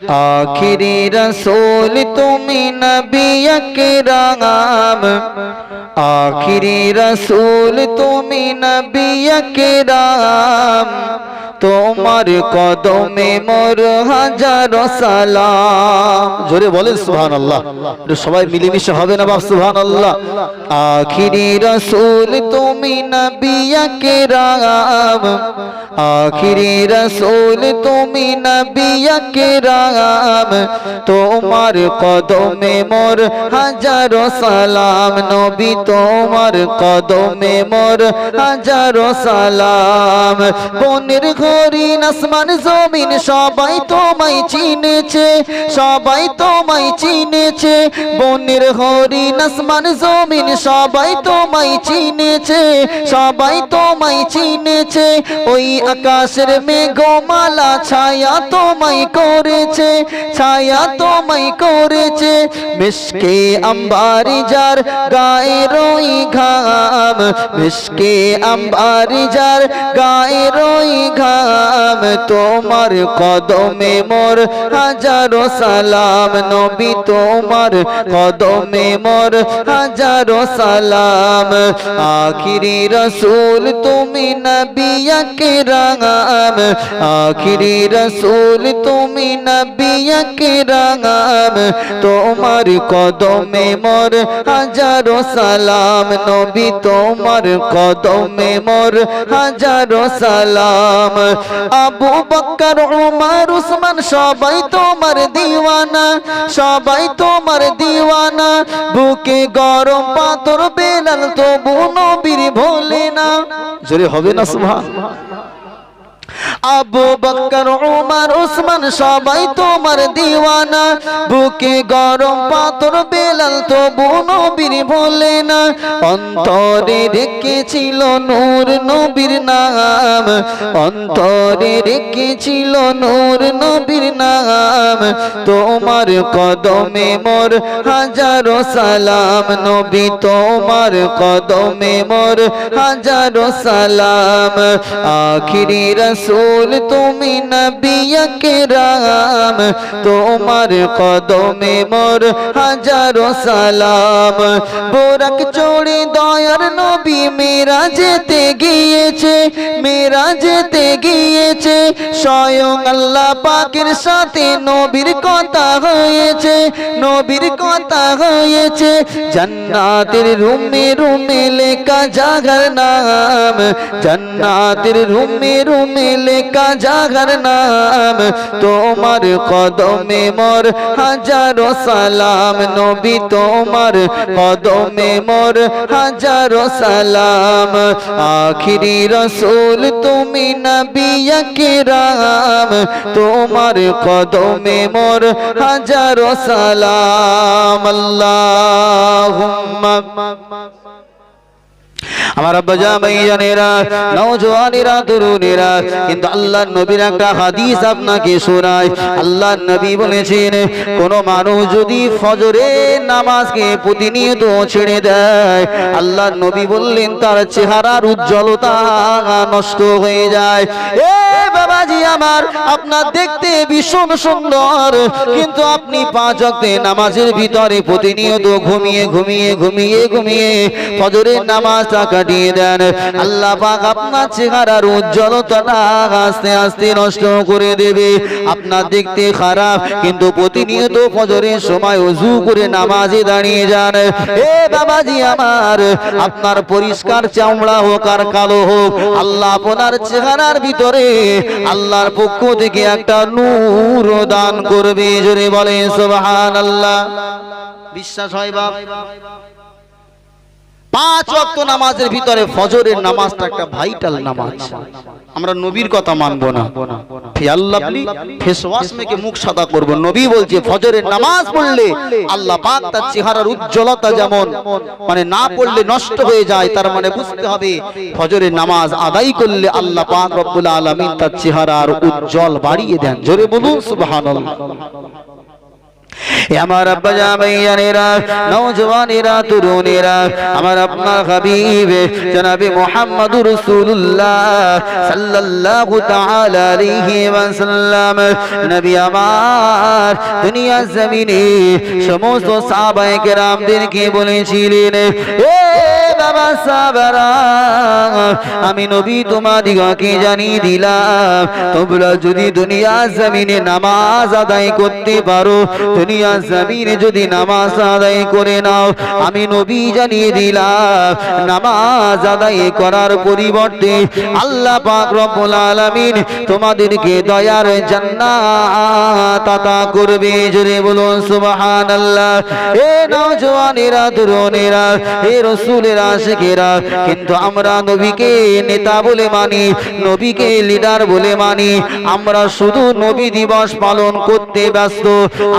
আখিরি রসোল তুমি নবী আকরাম। আখিরি রসোল তুমি নবী আকরাম। তোমার কদমে মোর হাজার সালাম। জোরে বলেন সুবহান আল্লাহ সবাই মিলেমিশে হবে না বাপ সুবহান আল্লাহ আখিরি রসুল তুমি নবী আকরাম। আখিরি রসুল তুমি নবী আকরাম। তোমার কদমে মোর হাজার সালাম। নবী তোমার কদমে মোর হাজার সালাম। বনের হরিণ আসমান, জমিন সবাই তোমায় চিনেছে, সবাই তোমায় চিনেছে। বনের হরিণ আসমান, জমিন সবাই তোমায় চিনেছে, সবাই তোমায় চিনেছে। ওই আকাশের মেঘমালা ছায়া তোমায় করেছে, ছায়া তোমায় করেছে। মিশকে আম্বারি যার গায়ে রই ঘাম, মিশকে আম্বারি যার গায়ে রই ঘাম। তোমার কদমে মোর হাজারো সালাম, নবী তোমার কদমে মোর হাজারো সালাম। আখিরি রসুল, তুমি নবিয়া কে রাম আখিরি রসুল তুমি নবী আকরাম তোমার কদমে মোর হাজারো সালাম। নবী, তোমার কদমে মোর হাজারো সালাম। আবু বকর উমর, উসমান, সবাই তোমার দিওয়ানা। সবাই তোমার দিওয়ানা। বুকে গরম পাথর বেলাল, তবু নবীর ভোলে না। জোরে হবে না, সুবহান। আবু বকর, উমর, উসমান সবাই তোমার দিওয়ানা। বুকে গরম পাথর বেলাল তবু নবীর ভোলে না। অন্তরে রেখেছিল নূর নবীর নাম। অন্তরে রেখেছিল নূর নবীর নাম। তোমার কদমে মোর হাজারো সালাম। নবী তোমার কদমে মোর হাজারো সালাম। আখিরি রসুল তুমি নবী আকরাম, তোমার কদমে মোর হাজারো সালাম। বোরাক চড়ে দয়ার নবী মেরা যেতে গিয়েছে মেরা যেতে গিয়েছে, স্বয়ং আল্লাহ পাকের সাথে নবীর কথা হয়েছে, নবীর কথা হয়েছে। জান্নাতের রুমে রুমে লেখা জাগার নাম, জান্নাতের রুমে রুমে লেখা জাগার নাম, তোমার কদমে মোর। হাজারো সালাম, নবী তোমার কদমে মোর। হাজারো সালাম, আখিরি রসুল তুমি নবী আকরাম, তোমার কদমে মোর। হাজারো সালাম, আল্লাহুম্মা। আমার আব্বা জামাইয়ানেরা নওজওয়ানেরা তরুণেরা কিন্তু আল্লাহর নবীর একটা হাদিস আপনাকে শোনায় আল্লাহর নবী বলেছেন কোন মানুষ যদি ফজরের নামাজকে প্রতিনিয়ত ছেড়ে দেয় আল্লাহর নবী বললেন তার চেহারার উজ্জ্বলতা নষ্ট হয়ে যায়। এ বাবাজি আমার আপনার দেখতে ভীষণ সুন্দর কিন্তু আপনি পাঁচ ওয়াক্তে নামাজের ভিতরে প্রতিনিয়ত ঘুমিয়ে ঘুমিয়ে ঘুমিয়ে ঘুমিয়ে ফজরের নামাজটা কাটিয়ে দেন আল্লাহ পাক আপনার চেহারার উজ্জ্বলতাটা আস্তে আস্তে নষ্ট করে দেবে। আপনার দেখতে খারাপ, কিন্তু প্রতিনিয়ত ফজরের সময় অজু করে নামাজে দাঁড়িয়ে যান। এ বাবাজি আমার, আপনার পরিষ্কার চামড়া হোক আর কালো হোক, আল্লাহ আপনার চেহারার ভিতরে আল্লাহর পক্ষ থেকে একটা নূর দান করবে। জোরে বলে সুবহান আল্লাহ বিশ্বাস হয় বাপ? পাঁচ ওয়াক্ত নামাজের ভিতরে ফজরের নামাজটা একটা ভাইটাল নামাজ। আমরা নবীর কথা মানবো না। ফেস ওয়াশ মেখে সাদা নবী বলছে, ফজরের নামাজ পড়লে আল্লাহ তার চেহারার উজ্জ্বলতা যেমন মানে না পড়লে নষ্ট হয়ে যায়, তার মানে বুঝতে হবে ফজরের নামাজ করলে আল্লাহ উজ্জ্বল বাড়িয়ে দেন। জোরে বলুন আমার আব্বা জামাইয়ানেরা নওজওয়ানেরা তরুণেরা আমার আপনার হাবিব জনাবে মুহাম্মাদুর রাসূলুল্লাহ সাল্লাল্লাহু তাআলা আলাইহি ওয়াসাল্লাম। নবী আমার দুনিয়া জমিনে সমস্ত সাহাবায়ে কেরামদেরকে বলেছিলেন এ আমি নবী তোমাদিগকে জানিয়ে দিলাম, তোমরা যদি দুনিয়া জমিনে নামাজ আদায় করতে পারো, দুনিয়া জমিনে যদি নামাজ আদায় করে নাও, আমি নবী জানিয়ে দিলাম, নামাজ আদায় করার পরিবর্তে আল্লাহ পাক রব্বুল আলামিন তোমাদেরকে দয়ার জান্নাত আতা করবে। জোরে বলুন, সুবহানাল্লাহ। এ নওজওয়ানেরা তরুণেরা এ রাসূলের আশিকেরা কিন্তু আমরা নবীকে নেতা বলে মানি, নবীকে লিডার বলে মানি। আমরা শুধু নবী দিবস পালন করতে ব্যস্ত,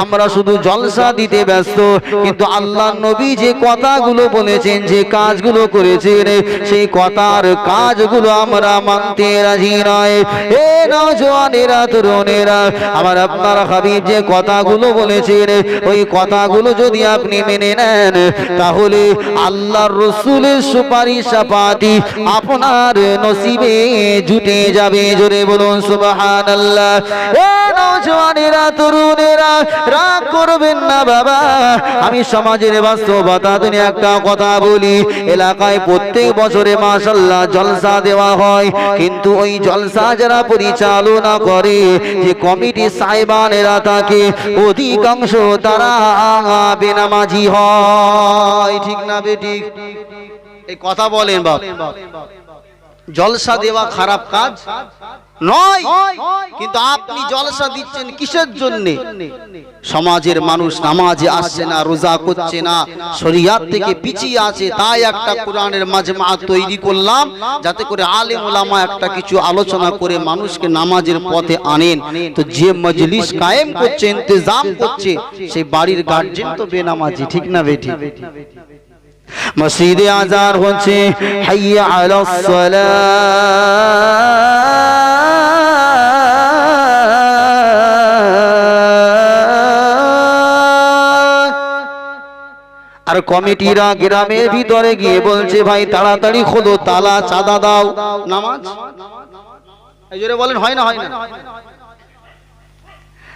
আমরা শুধু জলসা দিতে ব্যস্ত। কিন্তু আল্লাহ নবী যে কথাগুলো বলেছেন, যে কাজগুলো করেছেন, সেই কথার কাজগুলো আমরা মানতে রাজি নয়। এ নজওয়ানেরা তরুণেরা, আমার আপনার হাবিব যে কথাগুলো বলেছেন, ওই কথাগুলো যদি আপনি মেনে নেন, তাহলে আল্লাহর রসুলের সুপারিশ সাপাতি আপনার নসিবে জুটে যাবে। জোরে বলুন, সুবহানাল্লাহ। এ নওজওয়ানেরা তরুণেরা, রাগ করবেন না বাবা। আমি সমাজের বাস্তবতা তুমি একটা কথা বলি, এলাকায় প্রত্যেক বছরে মাশাল্লাহ জলসা দেওয়া হয়। কিন্তু ওই জলসা যারা পরিচালনা করে, যে কমিটি সাহেবানেরা থাকে, অধিকাংশ তারা বেনামাজি হয়। ঠিক না বেঠিক এই কথা বলেন বাপ। জলসা দেওয়া খারাপ কাজ নয়। কিন্তু আপনি জলসা দিচ্ছেন কিসের জন্য? সমাজের মানুষ নামাজে আসছে না, রোজা করছে না, শরিয়াত থেকে পিছিয়ে আছে, তাই একটা কোরআনের মাজমা তৈরি করলাম, যাতে করে আলেম ওলামা একটা কিছু আলোচনা করে মানুষকে নামাজের পথে আনেন। তো যে মজলিস কায়েম করছে, ইন্তজাম করছে, সেই বাড়ির গার্জেন তো বেনামাজি, ঠিক না বেটি মসজিদে আজার হচ্ছে, হাইয়া আলাস আর কমিটিরা গ্রামের ভিতরে গিয়ে বলছে, ভাই, তাড়াতাড়ি খোলো, তালা, চাঁদা দাও। নামাজ? বলেন, হয় না হয় না?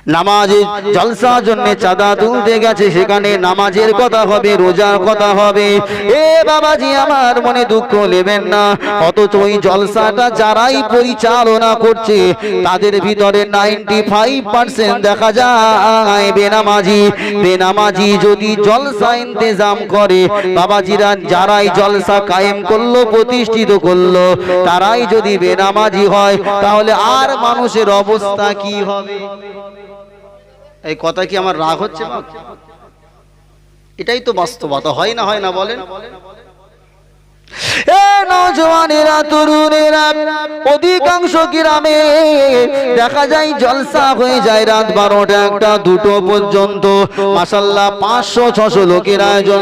নামাজে জলসার জন্য চাঁদা তুলতে গেছে, সেখানে নামাজের কথা হবে, রোজার কথা হবে। এ বাবাজি, আমার মনে দুঃখ নেবেন না, অথচ ওই জলসাটা যারাই পরিচালনা করছে, তাদের ভিতরে নাইনটি ফাইভ পার্সেন্ট দেখা যায় বেনামাজি। বেনামাজি যদি জলসা ইন্তজাম করে, বাবাজিরা যারাই জলসা কায়েম করল, প্রতিষ্ঠিত করল, তারাই যদি বেনামাজি হয়, তাহলে আর মানুষের অবস্থা কি হবে? এই কথা কি আমার রাগ হচ্ছে এটাই তো বাস্তবতা হয় না হয় না বলেন। পাঁচশো, ছশো লোকের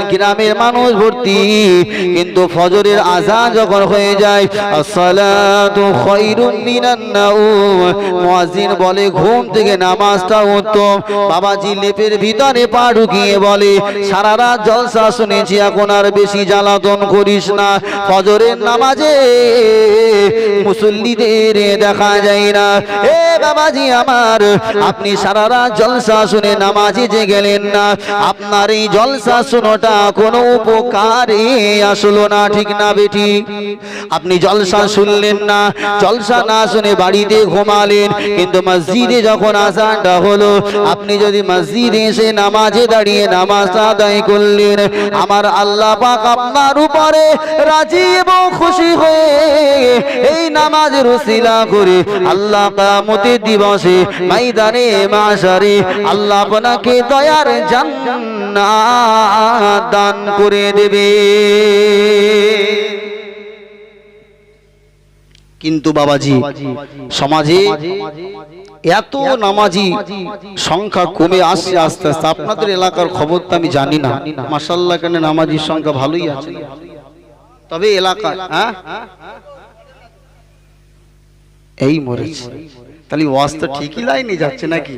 গ্রামের মানুষ ভর্তি। কিন্তু ফজরের যখন হয়ে যায় বলে, ঘুম থেকে নামাজটা উত্তম। বাবাজি লেপের ভিতরে পা ঢুকিয়ে বলে, সারা রাত জলসা শুনেছি, এখন আর বেশি জ্বালাতন করিস না। ফজরের নামাজে মুসল্লিদের দেখা যায় না। এ বাবাজি আমার, আপনি সারা রাত জলসা শুনে নামাজে যে গেলেন না। আপনার এই জলসা শুনোটা কোনো উপকারে আসলো না, ঠিক না বেটি? আপনি জলসা শুনলেন না, জলসা না শুনে বাড়িতে ঘুমালেন, কিন্তু মসজিদে যখন আসানটা হলো, আপনি যদি মসজিদে এসে নামাজে দাঁড়িয়ে নামাজ আদায় করলেন, আমার আল্লাহ পাক আপনার উপরে রাজি এবং খুশি হয়ে এই নামাজ রসিলা করে আল্লাহ কামতের দিবসে মাইদানে মাসারে আল্লাহ আপনাকে দয়ার জান্নাত দান করে দেবে। কিন্তু বাবাজি, সমাজে এত নামাজি সংখ্যা কমে আসছে আস্তে আস্তে। আপনাদের এলাকার খবর তো আমি জানি না। মাসাল্লাহ কেন নামাজির সংখ্যা ভালোই আছে। তবে এলাকা হ্যাঁ? এই মরেছে। তাহলে ওয়াজ তো ঠিকই লাইনে যাচ্ছে নাকি?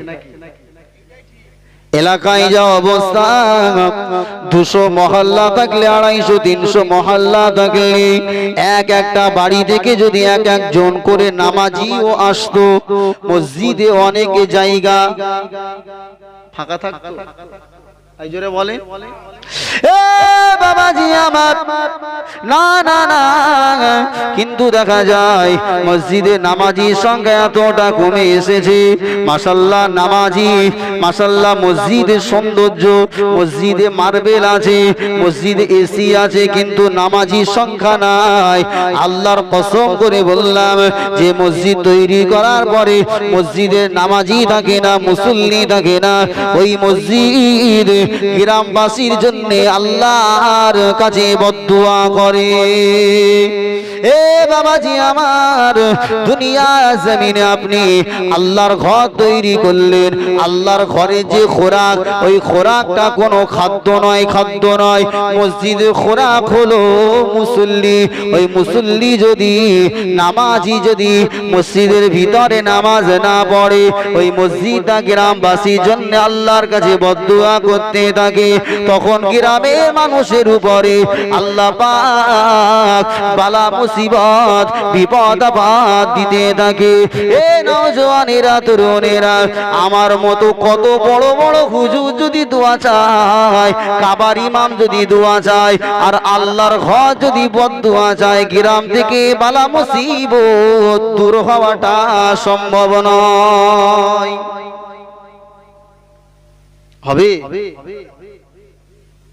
এলাকায় যা অবস্থা দুশো মহল্লা থাকলে আড়াইশো তিনশো মহল্লা থাকলে এক একটা বাড়ি থেকে যদি এক একজন করে নামাজিও আসতো মসজিদে অনেক জায়গা। ফাঁকা থাকতো? জোরে বলে কিন্তু দেখা যায় মসজিদে এতটা কমে এসেছে। মাসাল্লাহ নামাজি মাসাল্লাহ মসজিদের সৌন্দর্য, মসজিদে মার্বেল আছে, মসজিদে এসি আছে, কিন্তু নামাজির সংখ্যা নাই। আল্লাহর কসম করে বললাম যে মসজিদ তৈরি করার পরে মসজিদের নামাজি থাকে না, মুসল্লি থাকে না। ওই মসজিদ গ্রামবাসীর জন্য আল্লাহর কাছে বদুয়া করে। এ বাবাজি আমার দুনিয়া জমিনে আপনি আল্লাহর ঘর তৈরি করলেন। আল্লাহর ঘরে যে খোরাক, ওই খোরাকটা কোনো খাদ্য নয় খাদ্য নয়। মসজিদে খোরাক হলো মুসল্লি। ওই মুসল্লি যদি, নামাজি যদি মসজিদের ভিতরে নামাজ না পড়ে, ওই মসজিদটা গ্রামবাসীর জন্য আল্লাহর কাছে বদুয়া করতে থাকে। তখন গ্রামের মানুষের উপরে। আল্লাহ পাক বালা মুসিবত, বিপদ, আপদ দিতে থাকে। এ নওজওয়ানেরা তরুণেরা, আমার মতো কত বড় বড় হুজুর যদি দোয়া চায়, কাবার ইমাম যদি দোয়া চায়, আর আল্লাহর ঘর যদি বদুয়া চায়, গ্রাম থেকে বালা মুসিবত দূর হওয়াটা সম্ভব নয়। হবে?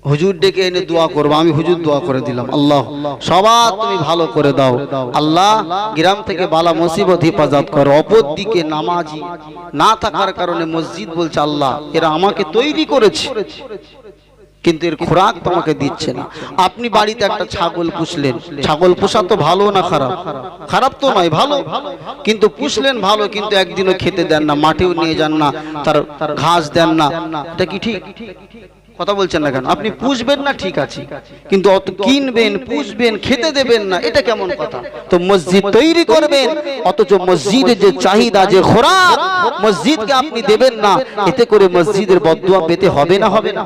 হুজুর ডেকে এনে দোয়া করব, আমি হুজুর দোয়া করে দিলাম। আল্লাহ সবার তুমি ভালো করে দাও। আল্লাহ, গ্রাম থেকে বালা মুসিবত হেফাজত করো। অপর দিকে নামাজি না থাকার কারণে মসজিদ বলছে, আল্লাহ, এরা আমাকে তৈরি করেছে। কিন্তু এর খোরাক তোমাকে দিচ্ছে না। আপনি বাড়িতে একটা ছাগল পুষলেন। ছাগল পোষা তো ভালো না খারাপ? খারাপ তো নয়, ভালো। কিন্তু পুষলেন ভালো, কিন্তু একদিনও খেতে দেন না, মাঠেও নিয়ে যান না, তার ঘাস দেন না। এটা কি ঠিক? কথা বলছেন না কেন? আপনি পুষবেন না ঠিক আছে কিন্তু অত কিনবেন পুষবেন খেতে দেবেন না এটা কেমন কথা? তো মসজিদ তৈরি করবেন অথচ মসজিদের যে চাহিদা যে খোরাক মসজিদকে আপনি দেবেন না। এতে করে মসজিদের বদুয়া পেতে হবে না হবে না।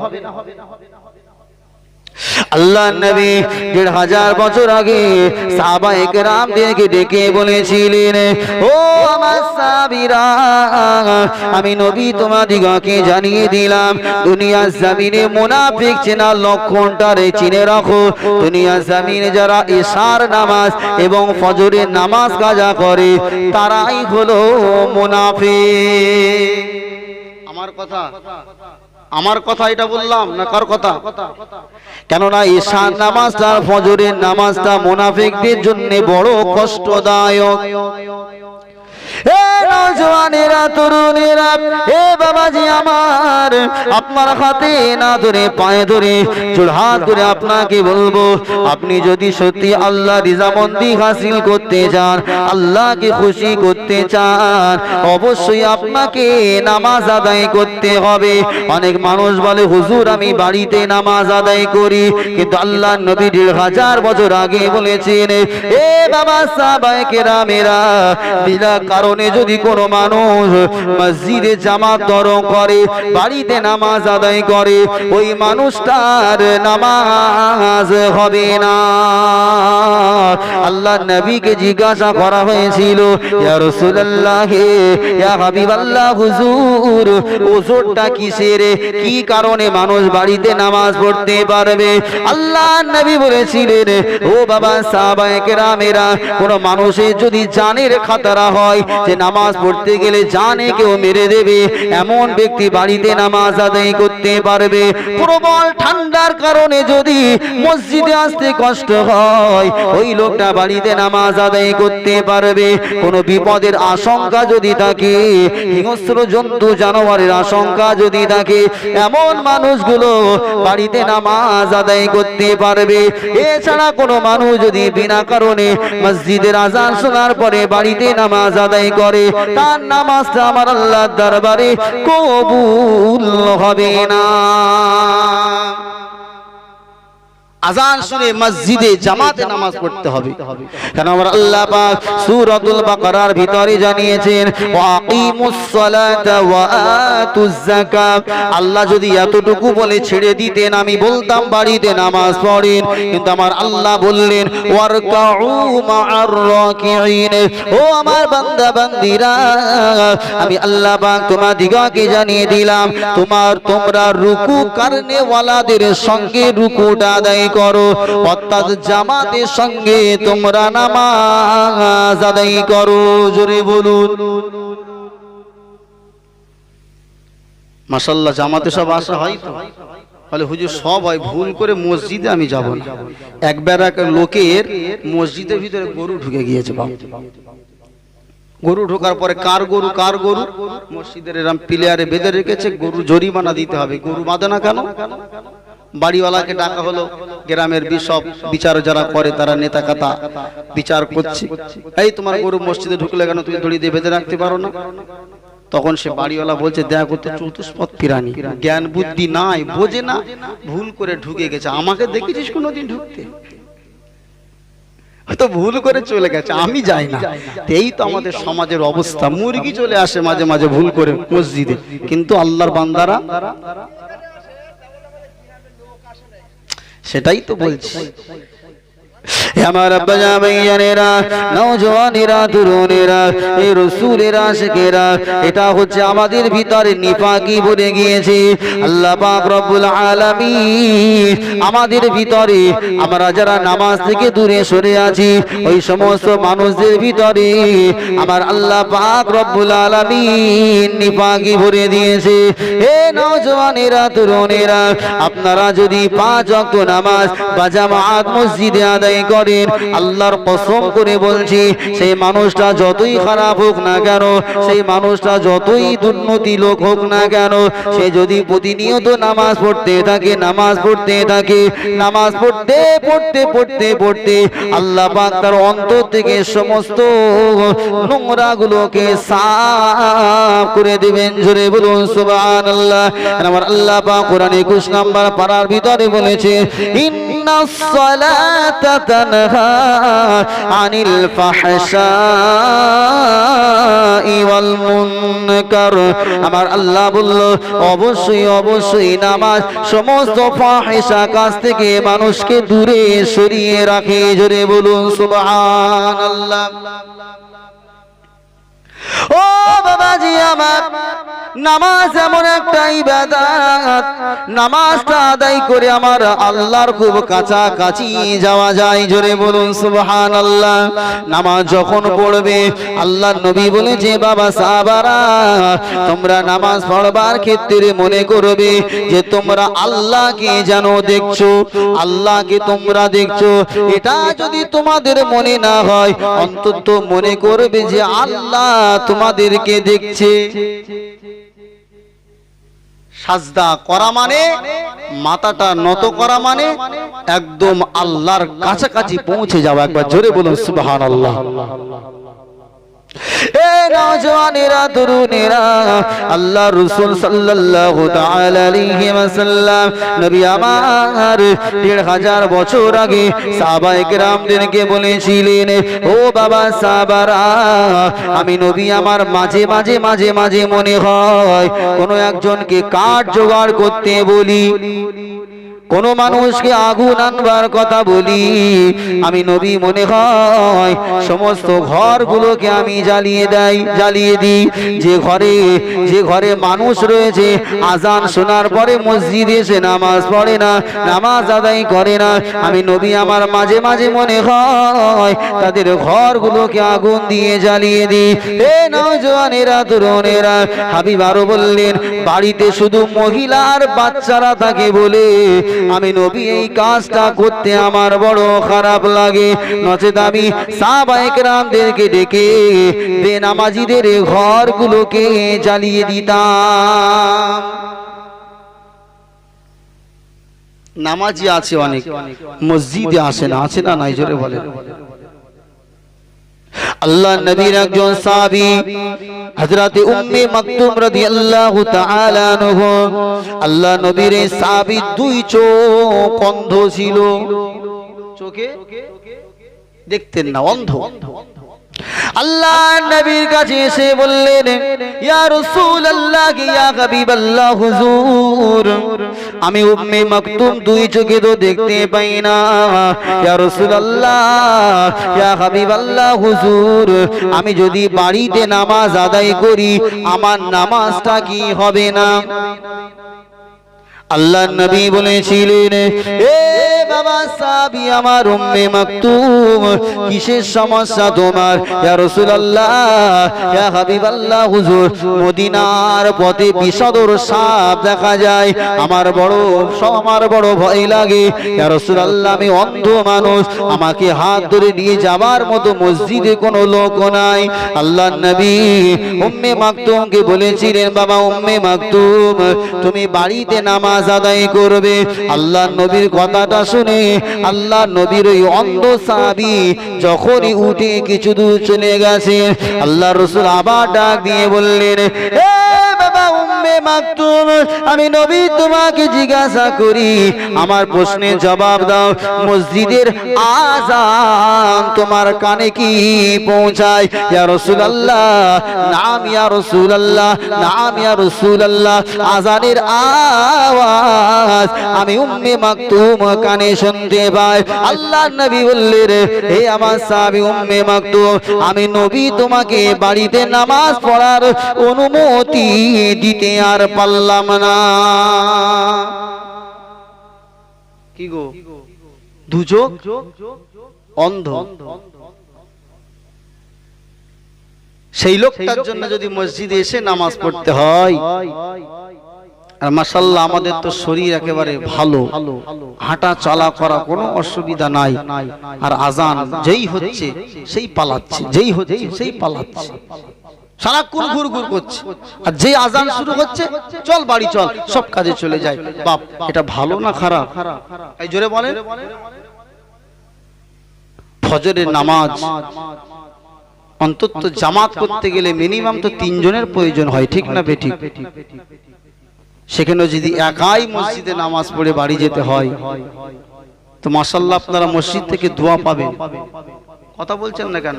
আল্লাহ নবী দেড় হাজার বছর আগে সাহাবা একরাম দিকে ডেকে বলেছিলেন, ও আমার সাবিরা আমি নবী তোমাদিগকে জানিয়ে দিলাম দুনিয়া জমিনে মুনাফিক চেনা লক্ষণটারে চিনে রাখো। দুনিয়ার জামিনে যারা ইশার নামাজ এবং ফজরের নামাজ কাজা করে, তারাই হলো মুনাফিক। আমার কথা আমার কথা এটা বললাম না কার কথা? কেননা ঈশা নামাজটা ফজরের নামাজটা মুনাফিকদের জন্য বড় কষ্টদায়ক। এ নওজওয়ানেরা তরুণেরা বাবাজি আমার, আপনার হাতে না ধরে, পায়ে ধরে আপনাকে বলব, আপনি যদি সত্যি আল্লাহ রিজামন্দি হাসিল করতে চান, আল্লাহকে খুশি করতে চান, অবশ্যই আপনাকে নামাজ আদায় করতে হবে। অনেক মানুষ বলে, হুজুর, আমি বাড়িতে নামাজ আদায় করি। কিন্তু আল্লাহ নবী দেড় হাজার বছর আগে বলেছেন, এ বাবা সাহাবায়ে কেরামেরা, বিনা কারণে যদি কোনো মানুষ মসজিদে জামাত দর করে, বাড়িতে নামাজ আদায় করে, ওই মানুষটার নামাজ হবে না। আল্লাহ নবীকে জিজ্ঞাসা করা হয়েছিল কারণে মানুষ বাড়িতে নামাজ পড়তে পারবে? আল্লাহ নবী ও বাবা কোন মানুষের যদি জানের খাতারা হয় যে নামাজ পড়তে গেলে জানে কেউ মেরে দেবে এমন ব্যক্তি বাড়িতে নামাজ আদায় করতে পারবে। প্রবল ঠান্ডার কারণে যদি মসজিদে আসতে কষ্ট হয় ওই লোকটা বাড়িতে নামাজ আদায় করতে পারবে। কোনো বিপদের আশঙ্কা যদি থাকে হিংস্র জন্তু জানোয়ারের আশঙ্কা যদি থাকে এমন মানুষগুলো বাড়িতে নামাজ আদায় করতে পারবে। এছাড়া কোনো মানুষ যদি বিনা কারণে মসজিদের আজান শোনার পরে বাড়িতে নামাজ আদায় করে তার নামাজটা আমার আল্লাহ দরবারে কবুল হবে না। আজান শুনে মসজিদে জামাতে নামাজ পড়তে হবে। কেন আমার আল্লাহ পাক সূরাতুল বাকারার ভিতরে জানিয়েছেন ওয়াকিমুস সালাতা ওয়া আতুজ যাকাত। আল্লাহ যদি এতটুকু বলে ছেড়ে দিতেন আমি বলতাম বাড়িতে নামাজ পড়েন। কিন্তু আমার আল্লাহ বললেন ওয়ারকাউ মা'আর রাকিঈন। ও আমার বান্দা বান্দিরা আমি আল্লাহ পাক তোমার দিগকে জানিয়ে দিলাম তোমার তোমরা রুকু করনে ওয়ালাদের সঙ্গে রুকুটা আদায় করো অর্থাৎ জামাতের সঙ্গে তোমরা নামাজ আদায় করো জোরে বলুন। মাশাল্লাহ জামাতে সব আসা হয় তো? বলে হুজুর সব হয় ভুল করে মসজিদে আমি যাব না। একবার এক লোকের মসজিদের ভিতরে গরু ঢুকে গিয়েছে বাবা গরু ঢোকার পরে কার গরু কার গরু? মসজিদের এরম প্লেয়ারে বেঁধে রেখেছে গরু জরিমানা দিতে হবে। গরু বাঁধে না কেন? বাড়িওয়ালাকে ডাকা হলো, গ্রামের বিশপ বিচার যারা করে তারা নেতা কাতা বিচার করছে। এই তোমার গরু মসজিদে ঢুকলে কেন তুমি দড়ি দিয়ে বেঁধে রাখতে পারো না? তখন সে বাড়িওয়ালা বলছে, দেখ করতে চতুষ্পদ প্রাণী জ্ঞান বুদ্ধি নাই, বোঝে না, ভুল করে ঢুকে গেছে। আমাকে দেখেছিস কোনোদিন ঢুকতে? হয়তো ভুল করে চলে গেছে, আমি যাই না। এই তো আমাদের সমাজের অবস্থা। মুরগি চলে আসে মাঝে মাঝে ভুল করে মসজিদে। কিন্তু আল্লাহর বান্দারা সেটাই তো বলছি। আমার আব্বা জামাইয়ানেরা নওজওয়ানেরা তরুণেরা এই রসুলের, আশিকেরা, এটা হচ্ছে আমাদের ভিতরে নিফাকি ভরে গিয়েছে। আল্লাহ পাক রব্বুল আলামিন আমাদের ভিতরে, আমরা যারা নামাজ থেকে দূরে সরে আছি, ওই সমস্ত মানুষদের ভিতরে আমার আল্লাহ পাক রব্বুল আলামিন নিফাকি ভরে দিয়েছে। হে নওজওয়ানেরা তরুণেরা আপনারা যদি পাঁচ ওয়াক্ত নামাজ বা জামাত মসজিদে আদায় করেন আল্লাহর কসম করে বলছি, সেই মানুষটা যতই খারাপ হোক না কেন, সেই মানুষটা যতই দুর্নীতি লোক হোক না কেন, সে যদি প্রতিনিয়ত নামাজ পড়তে থাকে, নামাজ পড়তে থাকে, নামাজ পড়তে পড়তে পড়তে পড়তে আল্লাহ পাক তার অন্তর থেকে সমস্ত নোংরা গুলোকে সাফ করে দিবেন। জোরে বলুন, সুবহানাল্লাহ। আমার আল্লাহ পাক কোরআনে 21 নাম্বার পারার ভিতরে বলেছে, ইন্নাস সালাতা তানহা عن الفحشاء والمنكر. আমার আল্লাহ বলল, অবশ্যই অবশ্যই নামাজ সমস্ত ফাহিশা কাজ থেকে মানুষকে দূরে সরিয়ে রাখে। জোরে বলুন, সুবহানাল্লাহ। ও বাবাজি আমার, নামাজ এমন একটা ইবাদত। নামাজটা আদায় করে আমার আল্লাহর খুব কাছাকাছি যাওয়া যায়। জোরে বলুন, সুবহানাল্লাহ। নামাজ যখন পড়বে, আল্লাহর নবী বলেছে বাবা সাহাবারা, তোমরা নামাজ পড়বার ক্ষেত্রে মনে করবে যে তোমরা আল্লাহকে যেন দেখছ, আল্লাহকে তোমরা দেখছ। এটা যদি তোমাদের মনে না হয়, অন্তত মনে করবে যে আল্লাহ তোমাদেরকে দেখছে। সাজদা করা মানে মাথাটা নত করা মানে একদম আল্লাহর কাছাকাছি পৌঁছে যাওয়া। একবার জোরে বলুন, সুবহানাল্লাহ। আমি নবী আমার মাঝে মাঝে মাঝে মাঝে মনে হয় কোনো একজনকে কাঠ জোগাড় করতে বলি, কোন মানুষকে আগুন আনবার কথা বলি, আমি নবী মনে হয় সমস্ত ঘরগুলোকে আমি জ্বালিয়ে দেই জ্বালিয়ে দিই। যে ঘরে যে ঘরে মানুষ রয়েছে, আজান শোনার পরে মসজিদে এসে নামাজ পড়ে না, নামাজ আদায় করে না। আমি নবী আমার মাঝে মাঝে মনে হয়, তাদের ঘরগুলোকে আগুন দিয়ে জ্বালিয়ে দিই। হে নওজওয়ানেরা তরুণেরা, হাবিব আরও বললেন, বাড়িতে শুধু মহিলা আর বাচ্চারা থাকে বলে আমি নবী এই কাজটা করতে আমার বড় খারাপ লাগে। নচেত আমি সাহাবায়ে কেরামদেরকে ডেকে বেনামাজিদের ঘরগুলোকে জ্বালিয়ে দিতাম। নামাজি আছে অনেক, মসজিদে আসে না, আছে না নাই, জোরে বলে আল্লাহ নবীর একজন সাহাবী, হযরতে উম্মে মাকতুম রাদিয়াল্লাহু তাআলা আনহু, আল্লাহ নবীর এই দুই চোখ অন্ধ ছিল। চোখে? দেখতেন না, অন্ধ। আল্লাহ নবীর কাছে এসে বললেন, ইয়া রাসূলুল্লাহ ইয়া হাবিবাল্লাহ, হুজুর, আমি উম্মে মাকতুম দুই চোখে তো দেখতে পাই না। ইয়া রাসূলুল্লাহ ইয়া হাবিবাল্লাহ, হুজুর, আমি যদি বাড়িতে নামাজ আদায় করি, আমার নামাজটা কি হবে না? আল্লাহ নবী বলেছিলেন, এ বাবা সাবি আমার উম্মে মাকতুম, কিসের সমস্যা তোমার? ইয়া রাসূলুল্লাহ, ইয়া হাবিবাল্লাহ, হুজুর, মদিনার পথে বিষদর সাপ দেখা যায়। আমার বড় আমার বড় ভয় লাগে। ইয়া রাসূলুল্লাহ, আমি অন্ধ মানুষ। আমাকে হাত ধরে নিয়ে যাবার মতো মসজিদে কোনো লোক নাই। আল্লাহ নবী উম্মে মাকতুমকে বলেছিলেন, বাবা উম্মে মাকতুম, তুমি বাড়িতে নামাজ আদায় করবে। আল্লাহ নবীর কথাটা শুনে আল্লাহ নবীর ওই অন্ধ সাবি যখনই উঠে কিছু দূর চলে গেছে, আল্লাহ রসুল আবার ডাক দিয়ে বললেন, এ মাকতুম, আমি নবী তোমাকে জিজ্ঞাসা করি, আমার প্রশ্নের জবাব দাও, মসজিদের আজান তোমার কানে কি পৌঁছায়? ইয়া রাসূলুল্লাহ, নাম ইয়া রাসূলুল্লাহ, নাম ইয়া রাসূলুল্লাহ, আজানের আওয়াজ আমি উম্মে মাকতুম কানে শুনতে পাই। আল্লাহ নবী বললেন হে আমার সাহাবী উম্মে মাকতুম, আমি নবী তোমাকে বাড়িতে নামাজ পড়ার অনুমতি দিতে আর পারলাম না। কি গো? দুচোখ অন্ধ। সেই লোকটার জন্য যদি মসজিদে এসে নামাজ পড়তে হয়। আর মাসাল্লাহ আমাদের তো শরীর একেবারে ভালো। হাঁটা চলা করা কোনো অসুবিধা নাই। আর আজান যেই হচ্ছে সেই পালাচ্ছে যেই হচ্ছে সেই পালাচ্ছে। সারাক্ষণ ঘুর ঘুর করছে। আর যে আজান শুরু হচ্ছে চল বাড়ি চল সব কাজে চলে যায়। বাপ এটা ভালো না খারাপ? এই জোরে বলে ফজরের নামাজ। অন্তত জামাত করতে গেলে মিনিমাম তো তিনজনের প্রয়োজন হয় ঠিক না বেঠিক? সেখানে যদি একাই মসজিদে নামাজ পড়ে বাড়ি যেতে হয় তো মাসাল্লাহ আপনারা মসজিদ থেকে দোয়া পাবেন। কথা বলছেন না কেন?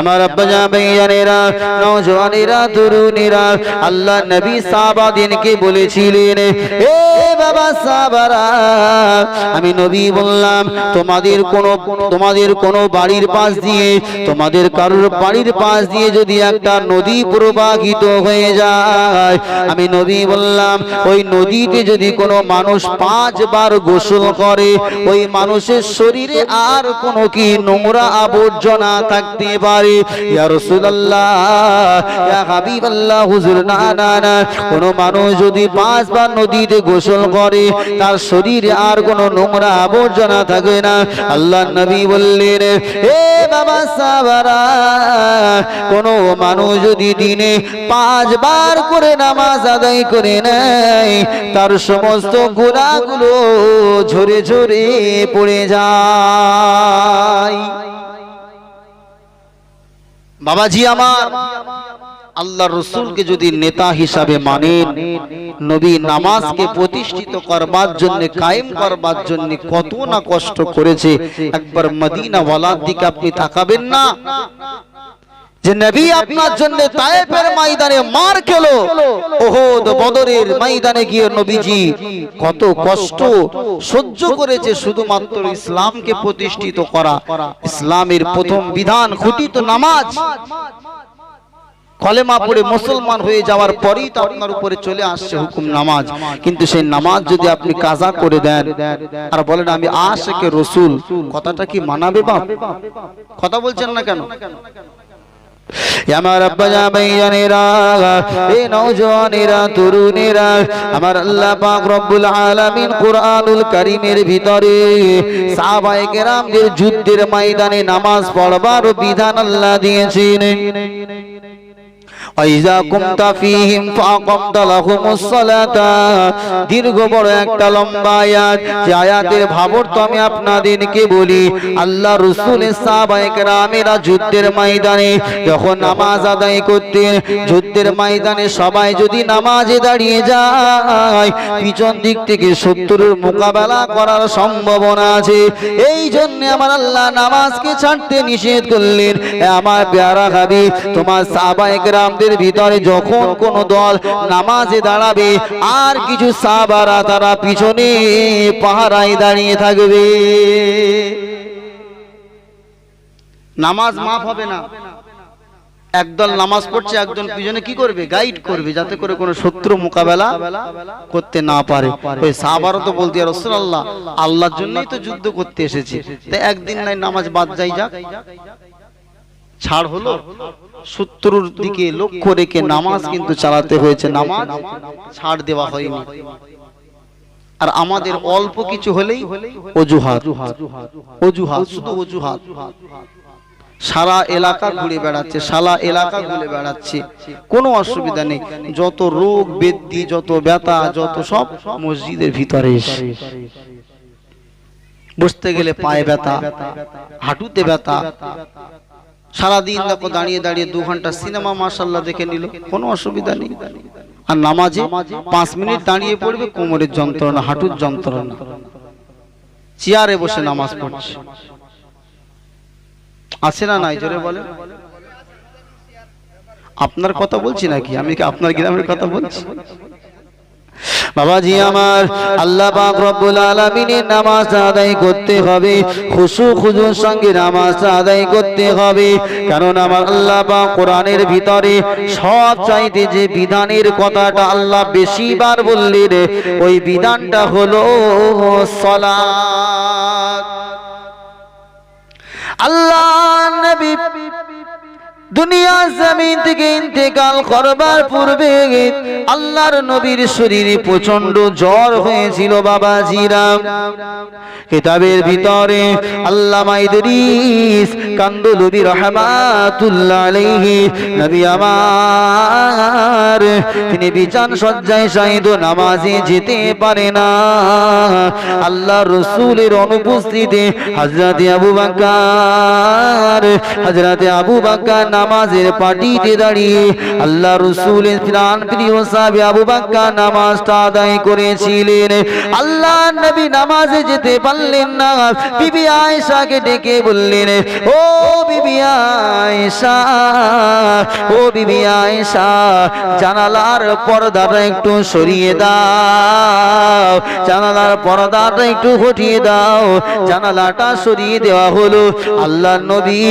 আমার আব্বা জামাইয়ানেরা নওজওয়ানেরা তরুণীরা আল্লাহ নবী সাহাবাদিনকে বলেছিলেন এ বাবা সাহাবারা আমি নবী বললাম তোমাদের কোন তোমাদের কোন বাড়ির পাশ দিয়ে তোমাদের কারোর বাড়ির পাশ দিয়ে যদি একটা নদী প্রবাহিত হয়ে যায়। আমি নবী বললাম ওই নদীতে যদি কোনো মানুষ পাঁচবার গোসল করে ওই মানুষের শরীরে আর কোনো কি নোংরা আবর্জনা থাকতে পারে কোন মানুষ যদি পাঁচবার নদীতে গোসল করে, তার শরীরে আর কোনো নোংরা আবর্জনা থাকে না। আল্লাহ নবী বললেন, এ বাবা সাহাবারা কোন মানুষ যদি দিনে পাঁচবার করে নামাজ আদায় করে নেয়, তার সমস্ত গুণাগুলো ঝরে ঝরে পড়ে যায়। বাবাজি আমার আল্লাহ রসুলকে যদি নেতা হিসাবে মানেন, নবী নামাজকে প্রতিষ্ঠিত করবার জন্য, কায়েম করবার জন্য কত না কষ্ট করেছে, একবার মদিনা ওয়ালার দিকে আপনি তাকাবেন না। যে নবী আপনার জন্য তায়েফের ময়দানে মার খেলো। ওহদ বদরের ময়দানে গিয়ে নবীজি কত কষ্ট সহ্য করেছে শুধুমাত্র ইসলামকে প্রতিষ্ঠিত করা। ইসলামের প্রথম বিধান খুঁটি তো নামাজ। কলেমা পড়ে মুসলমান হয়ে যাওয়ার পরেই তো আপনার উপরে চলে আসছে হুকুম নামাজ। কিন্তু সেই নামাজ যদি আপনি কাজা করে দেন আর বলেন আমি আশেকে রসুল কথাটা কি মানাবে বাপ। কথা বলছেন না কেন? আমার আব্বা জামাইয়ানেরা এই নওজওয়ানেরা তরুণেরা, আমার আল্লাহ পাক রব্বুল আলামিন কুরআনুল কারীমের ভিতরে সাহাবায়ে কেরামদের যুদ্ধের ময়দানে নামাজ পড়বার বিধান আল্লাহ দিয়েছেন। আইজা কুমতা ফিহিম দীর্ঘ বড় একটা লম্বা আয়াত। যে আয়াতের ভাবার্থ আমি আপনাদেরকে বলি, আল্লাহ রাসূলের সাহাবায়ে কেরামেরা যুদ্ধের ময়দানে যখন নামাজ আদায় করতেন, যুদ্ধের ময়দানে সবাই যদি নামাজে দাঁড়িয়ে যায়, পিছন দিক থেকে শত্রুর মোকাবেলা করার সম্ভাবনা আছে। এই জন্য আমার আল্লাহ নামাজকে ছাড়তে নিষেধ করলেন। আমার পেয়ারা খাবি তোমার সাহাবায়ে কেরামদের ভিতরে যখন কোন দল নামাজে দাঁড়াবে আর কিছু সাহাবারা তারা পিছনে পাহারায় দাঁড়িয়ে থাকবে। নামাজ মাফ হবে না। একদল নামাজ পড়ছে একজন পিছনে কি করবে? গাইড করবে যাতে করে কোনো শত্রু মোকাবেলা করতে না পারে। ওই সাহাবারও তো বলতে রসুল্লাহ আল্লাহর জন্যই তো যুদ্ধ করতে এসেছে। তাই একদিন নাই নামাজ বাদ যাই যাক। ছাড় হলো? শত্রুর দিকে লক্ষ্য রেখে নামাজ কিন্তু চালাতে হয়েছে, নামাজ ছাড় দেওয়া হয়নি। আর আমাদের অল্প কিছু হলেই অজুহাত অজুহাত, শুধু অজুহাত। সারা এলাকা ঘুরে বেড়াচ্ছে, সারা এলাকা ঘুরে বেড়াচ্ছে। কোনো অসুবিধা নেই। যত রোগ বেদি যত ব্যথা, যত সব মসজিদের ভিতরে এসে। বসতে গেলে পায়ে ব্যথা, হাঁটুতে ব্যথা সারাদিন দেখো দাঁড়িয়ে দাঁড়িয়ে দু ঘণ্টা সিনেমা মাসাল্লাহ দেখে নিল কোনো অসুবিধা নেই। আর নামাজে পাঁচ মিনিট দাঁড়িয়ে পড়বে কোমরের যন্ত্রণা হাঁটুর যন্ত্রণা। চেয়ারে বসে নামাজ পড়ছে। আছে না নাই জোরে বলে আপনার কথা বলছি নাকি? আমি কি আপনার গ্রামের কথা বলছি? বাবাজি আমার আল্লাহ পাক রব্বুল আলামিনের নামাজ আদায় করতে হবে। খুশু খুজুর সঙ্গে নামাজ আদায় করতে হবে। কারণ আমার আল্লাহ পাক কোরআনের ভিতরে সব চাইতে যে বিধানের কথাটা আল্লাহ বেশিবার বললেন ওই বিধানটা হলো সলাত আল্লাহ নবী দুনিয়া জমিন থেকে ইন্তেকাল করবার পূর্বে আল্লাহর নবীর শরীরে প্রচণ্ড জ্বর হয়েছিল বাবা জিরাম কিতাবের ভিতরে রহমাতুল্লাহ নবী আমার, তিনি বিছান সজ্জায় শাহিদ নামাজে যেতে পারে না। আল্লাহ রসুলের অনুপস্থিতি হযরত আবু বকর, হযরত আবু বকর নামাজের পাটিতে দাঁড়িয়ে আল্লাহ রসুলের প্রাণ প্রিয় সাহাবী আবু বকর নামাজটা আদায় করেছিলেন। আল্লাহ নবী নামাজে যেতে পারলেন না। বিবি আয়েশাকে ডেকে বললেন, ও বিবি আয়েশা, ও বিবি আয়েশা, জানালার পর্দাটা একটু সরিয়ে দাও, জানালার পর্দাটা একটু হটিয়ে দাও। জানালাটা সরিয়ে দেওয়া হলো। আল্লাহ নবী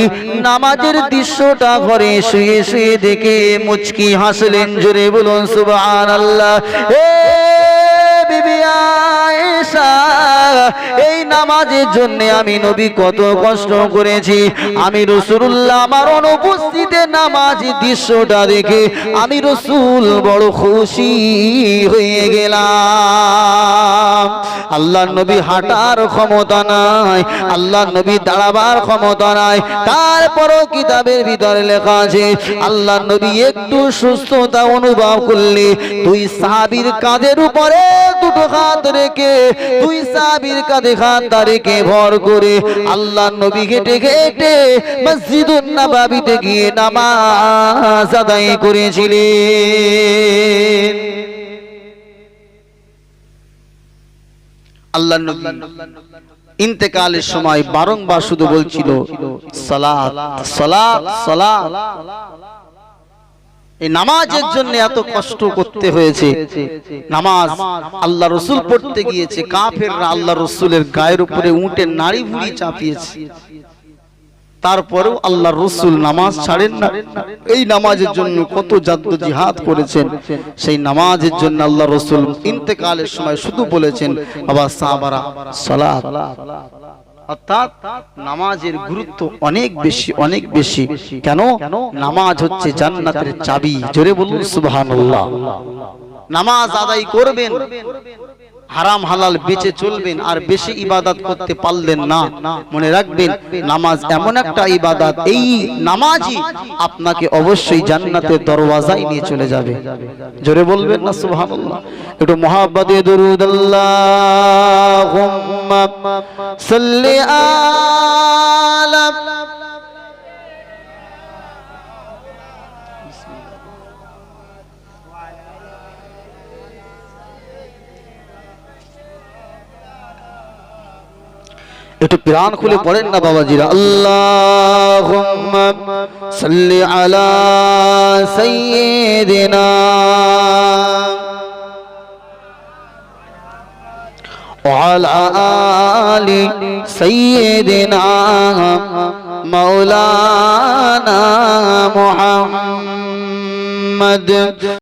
নামাজের দৃশ্যটা ঘরে শুয়ে শুয়ে দেখে মুচকি হাসলেন জোরে বলুন সুবহানাল্লাহ। এ বিবি আয়েশা এই নামাজের জন্য আমি নবী কত কষ্ট করেছি। আমি রসুল্লাহ আমার অনুপস্থিতে নামাজ দৃশ্যটা দেখে আমি রসুল বড় খুশি হয়ে গেলাম। আল্লাহ নবী হাঁটার ক্ষমতা নাই আল্লাহ নবী দাঁড়াবার ক্ষমতা নাই, তারপরও কিতাবের ভিতরে লেখা আছে আল্লাহ নবী একটু সুস্থতা অনুভব করলে তুই সাহাবীর কাঁধের উপরে দুটো হাত রেখে, দুই সাহাবীর কাঁধে হাত রেখে ভর করে আল্লাহ নবী হেঁটে হেঁটে মসজিদুন নবাবিতে গিয়ে নামাজ আদায় করেছিলেন। আল্লাহ নবী ইন্তেকালের সময় বারংবার শুধু বলছিল, সালাত সালাত সালাত। এই নামাজের জন্য এত কষ্ট করতে হয়েছে। নামাজ আল্লাহ রসুল পড়তে গিয়েছে কাফেররা আল্লাহ রসুলের গায়ের উপরে উঠে নাড়ি ভুড়ি চাপিয়েছে। তারপরেও আল্লাহ রসুল নামাজ ছাড়েন না। এই নামাজের জন্য কত জাদ্দ জিহাদ করেছেন। সেই নামাজের জন্য আল্লাহ রসুল ইন্তেকালের সময় শুধু বলেছেন বাবা সাহাবারা সালাত। অর্থাৎ নামাজের গুরুত্ব অনেক বেশি অনেক বেশি। কেন? নামাজ হচ্ছে জান্নাতের চাবি। জোরে বলুন, সুবহানাল্লাহ। নামাজ আদায় করবেন। হারাম হালাল বেঁচে চলবেন আর বেশি ইবাদত করতে পারলেন না। মনে রাখবেন, নামাজ এমন একটা ইবাদত, এই নামাজই আপনাকে অবশ্যই জান্নাতের দরওয়াজায় নিয়ে চলে যাবে। জোরে বলবেন না, সুবহানাল্লাহ। একটু মহাব্বতে দরুদ আল্লাহুম্মা সাল্লি আলা একটু প্রাণ খুলে পড়েন না বাবাজিরা আল্লাহুম্মা সাল্লি আলা সাইয়্যিদিনা وعلى آل سيدنا مولانا محمد